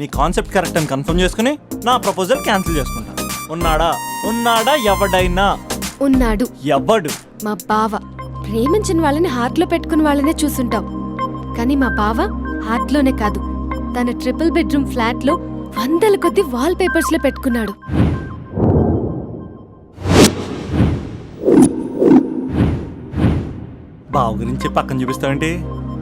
నీ concept correct అని confirm చేసుకుని నా ప్రపోజల్ క్యాన్సిల్ చేసుకుంటా ఉన్నాడా ఉన్నాడా ఎవడైనా ఉన్నాడు ఎవడు మా బావ ప్రేమించిన వాళ్ళని హార్ట్లో పెట్టుకున్న వాళ్ళనే చూసుంటాం కానీ మా బావ హార్ట్లోనే కాదు తన ట్రిపుల్ బెడ్రూమ్ ఫ్లాట్లో వందల కొద్ది వాల్ పేపర్స్లో పెట్టుకున్నాడు బావ గురించి పక్కన చూపిస్తావంటే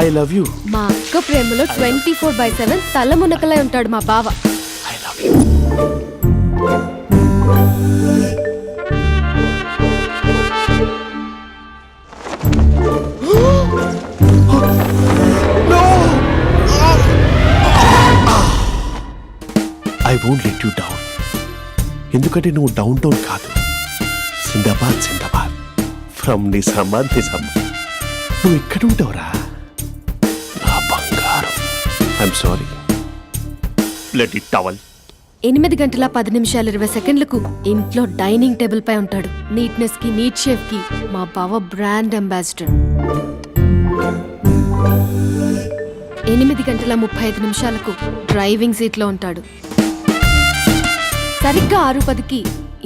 I love you మా అక్క ప్రేమలో ట్వంటీ ఫోర్ బై సెవెన్ తల మునకలై ఉంటాడు మా బావ I love you I won't let you down ఎందుకంటే నువ్వు డౌన్ టౌన్ కాదు Sindbad Sindbad from Nizamabad Nizamabad నువ్వు ఎక్కడ ఉంటావురా I'm sorry blood it towel ఎనిమిది గంటల పది నిమిషాలు ఇరవై సెకండ్లకు ఇంట్లో డైనింగ్ టేబుల్ పై ఉంటాడు నీట్నెస్ కి నీట్ షేఫ్ కి మా బావ బ్రాండ్ అంబాసిడర్ ఎనిమిది గంటల ముప్పై ఐదు నిమిషాలకు డ్రైవింగ్ సీట్లో ఉంటాడు సరిగ్గా ఆరు పదికి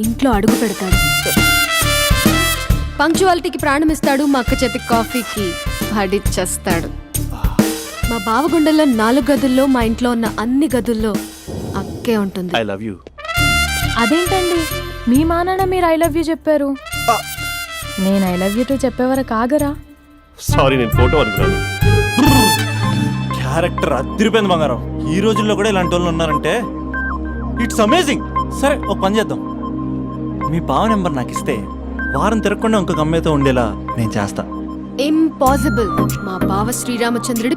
ఇంట్లో అడుగు పెడతాడు పంక్చువాలిటీకి ప్రాణమిస్తాడు మా అక్క చేతి కాఫీకి పడిచ్చేస్తాడు మా బావ నాలుగు గదుల్లో మా ఇంట్లో ఉన్న అన్ని గదుల్లో అక్కే ఉంటుంది ఐ లవ్ యూ అదేంటండి మీ మానాన్న మీరు ఐ లవ్ యూ చెప్పారు నేను ఐ లవ్ యూ టు చెప్పేవారు కాగరా ఆగరా సారీ నేను ఫోటో అనుకున్నాను క్యారెక్టర్ అదిరిపోయింది బంగారం ఈ రోజుల్లో కూడా ఇలాంటి వాళ్ళు ఉన్నారంటే ఇట్స్ అమేజింగ్ సరే ఒక పని చేద్దాం మీ బావ నెంబర్ నాకు ఇస్తే వారం తిరగకుండా ఇంకొక అమ్మాయితో ఉండేలా నేను చేస్తా ఇంపాసిబుల్ మా బావ శ్రీరామచంద్రుడి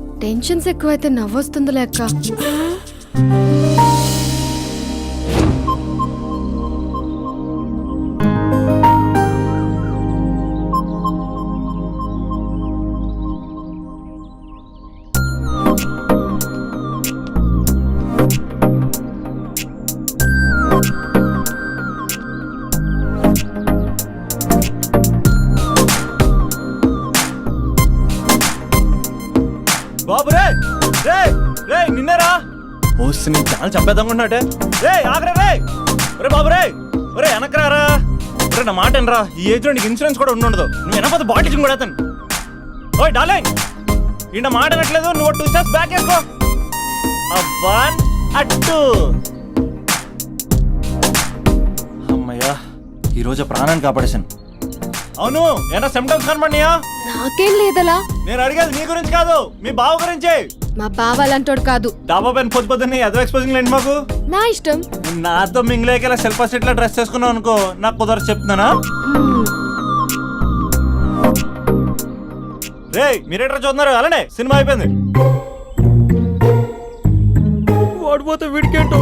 టెన్షన్స్ ఎక్కువైతే నవ్వొస్తుంది లెక్క ఓసి నేను చంపేద్దాం చంపేద్దామనుకుంటున్నాటే రే ఆగరే రే ఒరే బాబు రే ఒరే వెనకరారా ఒరే నా మాట ఎనరా ఈ ఏజ్ నీకు ఇన్సూరెన్స్ కూడా ఉండదు నువ్వు వెనకపోతే బాటిల్ కూడా అతను ఓయ్ డార్లింగ్ ఈయన మాట వినట్లేదు నువ్వు టూ స్టెప్స్ బ్యాక్ వేసుకో వన్ అట్టు అమ్మయ్యా ఈరోజు ప్రాణాన్ని కాపాడేశాను అవును ఏమైనా సిమ్టమ్స్ కనబడినాయా నాకేం లేదలా నేను అడిగేది నీ గురించి కాదు మీ బావ గురించి మా బావాలంటోడు కాదు డాబా పైన పొద్దు పొద్దున్నే ఏదో ఎక్స్పోజింగ్ లేండి మాకు నా ఇష్టం నాతో మింగిలేక ఇలా సెల్ఫ్ సెట్ లా డ్రెస్ చేసుకున్నావు అనుకో నాకు కుదరదు చెప్తున్నానా రే మీరేట్రా చూస్తున్నారు అలానే సినిమా అయిపోయింది ఓడిపోతే వీడికేంటో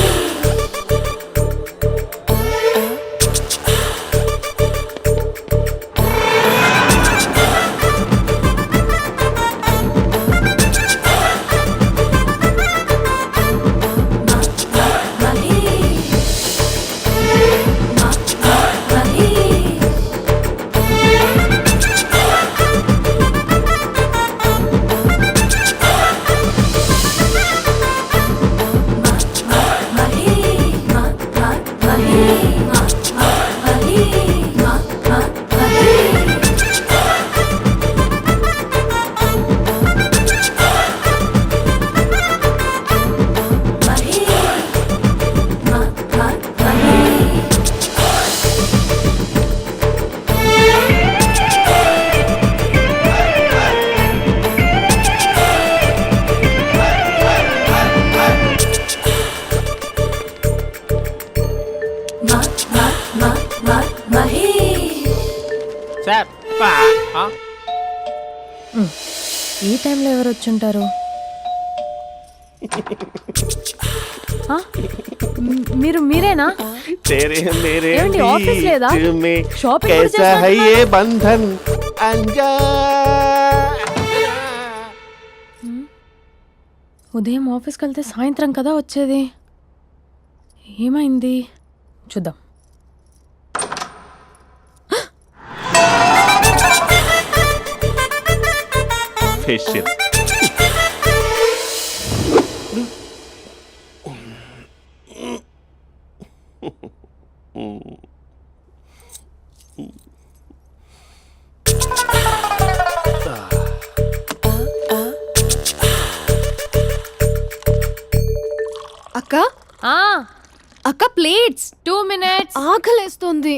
షర్ట్ సార్ ఈ టైంలో ఎవరు వచ్చుంటారు ఆ? మ్, మీరు మీరేనా तेरे मेरे ఏమండి, ఆఫీస్ లేదా? बीच में షాపింగ్ కూడా कैसा है చేసినట్టున్నారు? ये बंधन अंजा ఉదయం ఆఫీస్కి వెళ్తే సాయంత్రం కదా వచ్చేది ఏమైంది చూద్దాం ఫేషియల్ అక్క ఆ అక్క ప్లేట్స్ టూ మినిట్స్ ఆకలేస్తుంది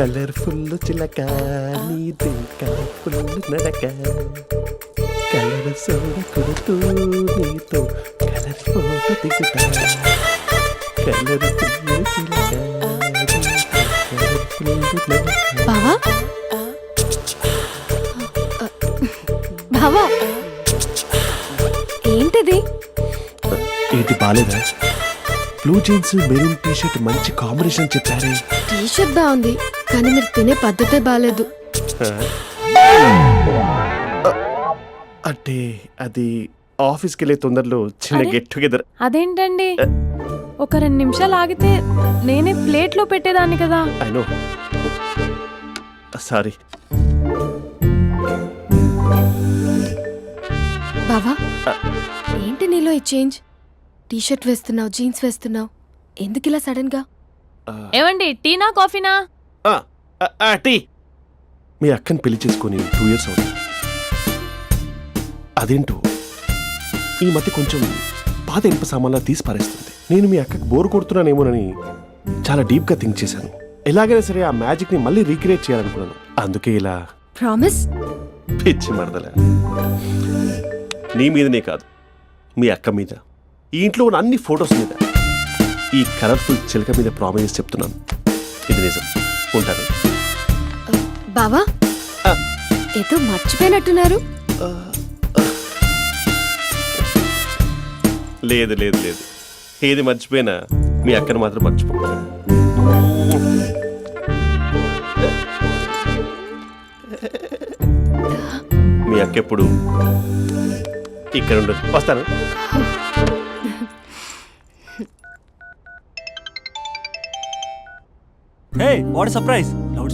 కలర్ఫుల్ చిలక నీదే కలర్ఫుల్ నడక కలర్ సోడ కొడుతూ నీతో కలర్ ఫోటో దిగుతా కలర్ చిలక బావా బావా ఏంటిది ఏంటి బాలేదా blue jeans maroon T shirt మంచి కాంబినేషన్ చెప్పారే టీ షర్ట్ బాగుంది కానీ మీరు తినే పద్ధతే బాగాలేదు అంటే అది ఆఫీస్కి వెళ్ళే తొందరలో చిన్న గెట్ టుగెదర్ అదేంటండి ఒక రెండు నిమిషాలు ఆగితే నేనే ప్లేట్లో పెట్టేదాన్ని కదా సారీ బావా ఏంటి నీలో ఈ చేంజ్ టీషర్ట్ వేస్తున్నావు జీన్స్ వేస్తున్నావు ఎందుకు ఇలా సడన్ గా ఏమండి టీనా కాఫీనా టీ మీ అక్కని పెళ్లి చేసుకుని టూ ఇయర్స్ అవుతుంది అదేంటో ఈ మధ్య కొంచెం పాత ఇంప సామాన్లా తీసి పారేస్తుంది నేను మీ అక్కకి బోర్ కొడుతున్నానేమోనని చాలా డీప్గా థింక్ చేశాను ఎలాగైనా సరే ఆ మ్యాజిక్ని మళ్ళీ రీక్రియేట్ చేయాలనుకున్నాను అందుకే ఇలా ప్రామిస్ పిచ్చి మరదలే నీ మీదనే కాదు మీ అక్క మీద ఈ ఇంట్లో ఉన్న అన్ని ఫొటోస్ మీద ఈ కలర్ఫుల్ చిలక మీద ప్రామిస్ చెప్తున్నాను ఇది నిజం ఉంటాను బావా ఏదో మర్చిపోయినట్టున్నారు లేదు లేదు లేదు ఏది మర్చిపోయినా మీ అక్కను మాత్రం మర్చిపో మీ అక్క ఎప్పుడు ఇక్కడ ఉండదు వస్తాను సర్ప్రైజ్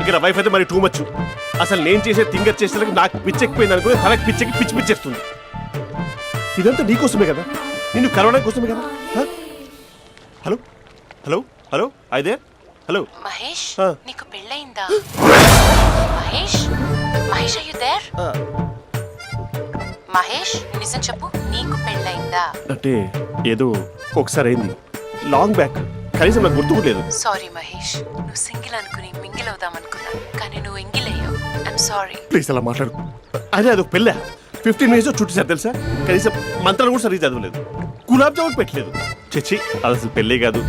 ఇక్కడ వైఫ్ అయితే మరి టూ మచ్ అసలు నేను చేసే థింగర్ చేసేందుకు నాకు పిచ్చెక్కిపోయింది అనుకుని తనకు పిచ్చెక్కి పిచ్చి పిచ్చేస్తుంది ఇదంతా నీకోసమే కదా నిన్ను కరోనా కోసమే కదా హలో హలో హలో అయితే హలో మహేష్ నీకు పెళ్ళైందా Mahesh Mahesh are you there Mahesh నిజం చెప్పు నీకు పెళ్ళైందా అంటే ఏదో ఒకసారి అయింది లాంగ్ బ్యాక్ కనీసం నాకు గుర్తుకులేదు సారీ మహేష్ నువ్వు సింగిల్ అనుకుని ఎంగిల్ అవుదాం అనుకున్నా కానీ నువ్వు ఎంగిల్ అయ్యావు ఐఎమ్ సారీ ప్లీజ్ అలా మాట్లాడు అదే ఒక పెళ్ళ ఫిఫ్టీన్ మినిట్స్ చుట్టూ సార్ తెలుసా కనీసం మంత్రాలు కూడా సరిగ్గా చదవలేదు గులాబ్ జామున్ పెట్టలేదు చచ్చి అది అసలు పెళ్ళే కాదు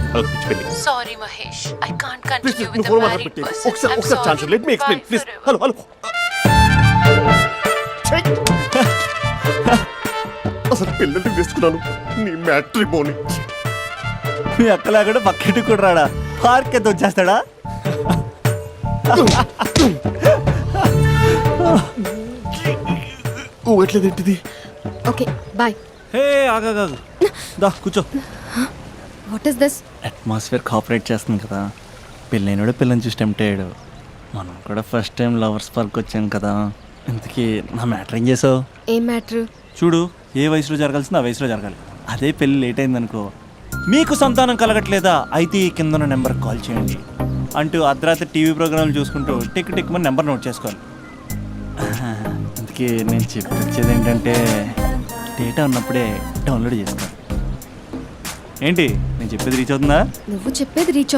sorry Mahesh I can't continue with the married ఒకసారి ఒకసారి chance let me explain please hello hello అసలు పిల్లలు తీసుకున్నాను నీ మ్యాట్రిమోని మీ అక్కలా కూడా పక్కింటికి కూడా రాడా పార్క్ ఎంత వచ్చేస్తాడా ఊగట్లేదేంటిది ఓకే బాయ్ హే ఆగా కాదు దా కూర్చో what is this atmosphere cooperate చేస్తుంది కదా పెళ్ళైనడు పిల్లని చూసి టెంప్ట్ అయ్యాడు మనం కూడా ఫస్ట్ టైం లవర్స్ పార్క్ వచ్చాం కదా ఇంతకీ నా మ్యాటర్ ఏం చేసావు ఏం మ్యాటర్ చూడు ఏ వయసులో జరగాల్సిందో ఆ వయసులో జరగాలి అదే పెళ్ళి లేట్ అయిందనుకో మీకు సంతానం కలగట్లేదా అయితే ఈ కిందన నెంబర్కి కాల్ చేయండి అంటూ అర్ధరాత్రి టీవీ ప్రోగ్రాంలు చూసుకుంటూ టిక్ టిక్ మన నెంబర్ నోట్ చేసుకోవాలి అందుకే నేను చెప్పొచ్చేది ఏంటంటే డేటా ఉన్నప్పుడే డౌన్లోడ్ చేసుకోవాలి ఏంటి నేను చెప్పేది రీచ్ అవుతుందా నువ్వు చెప్పేది రీచ్